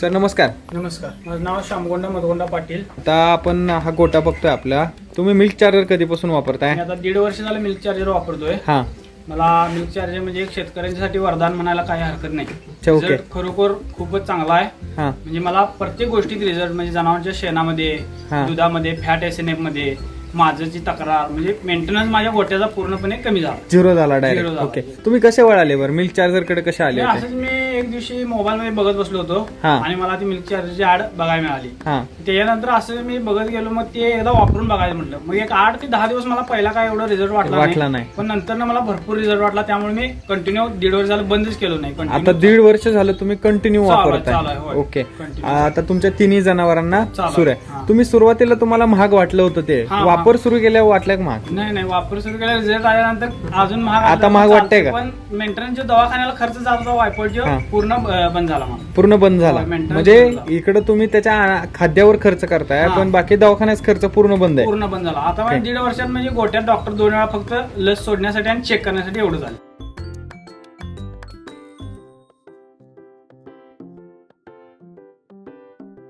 Sir नमस्कार. नमस्कार. माझं नाव श्यामगोंडा मधगोंडा पाटील. आता आपण हा गोटा बघतोय आपला. तुम्ही मिल्क चार्जर कधीपासून वापरताय? मी आता दीड वर्ष झालं मिल्क चार्जर वापरतोय. हा. मला मिल्क चार्जर म्हणजे एक शेतकऱ्यांसाठी वरदान म्हणायला काही हरकत नाही. अच्छा, ओके. Result खरोखर खूपच चांगला आहे. हा. म्हणजे मला प्रत्येक गोष्टीत रिझल्ट म्हणजे जनावरांच्या शेणामध्ये हा. दुधामध्ये फॅट एस एन एफमध्ये माझची तक्रार म्हणजे मेंटेनन्स माझ्या गोट्याचा पूर्णपणे कमी झाला. झिरो झाला Zero डायरेक्ट झाला. ओके. तुम्ही कसे वळाले बरं? मिल्क चार्जरकडे कसे आले म्हणजे होते? असंच मी एक दिवशी मोबाईल मध्ये बघत बसलो होतो हा. आणि मला ती मिल्क चार्जरची ऍड बघायला मिळाली हा त्याच्यानंतर असं मी बघत गेलो मग ते एकदा वापरून बघायचं म्हटलं मग एक आठ ते दहा दिवस मला पहिला काय एवढा रिझल्ट वाटला वाटला नाही. पण नंतर ना मला भरपूर रिझल्ट वाटला त्यामुळे मी कंटिन्यू दीड वर्ष झालं बंदच केलो नाही आता कंटिन्यू दीड वर्ष झालं तुम्ही कंटिन्यू चालू आहे, वापरताय चालू आहे, होय. Okay Continue. आता तुमच्या तिन्ही जनावरांना चालू सुरू आहे, हा. तुम्ही सुरुवातीला तुम्हाला महाग वाटलं होतं ते हा, वापर सुरू केल्यावर वाटलं का महाग नाही नाही वापर सुरू केला रिझल्ट आल्यानंतर अजून महाग आता महाग वाटतंय का? पण मेंटेनन्सच्या दवाखान्याला खर्च जात होता हा. पूर्ण बंद झाला मला पूर्ण बंद झाला. Maintenance म्हणजे बंद झाला. इकडे तुम्ही त्याच्या आ- खाद्यावर खर्च करताय हा. पण बाकी दवाखान्यात खर्च पूर्ण बंद आहे. पूर्ण बंद झाला. आता म्हणजे दीड वर्षात म्हणजे गोट्यात डॉक्टर दोन वेळा फक्त लस सोडण्यासाठी आणि चेक करण्यासाठी एवढं झालं.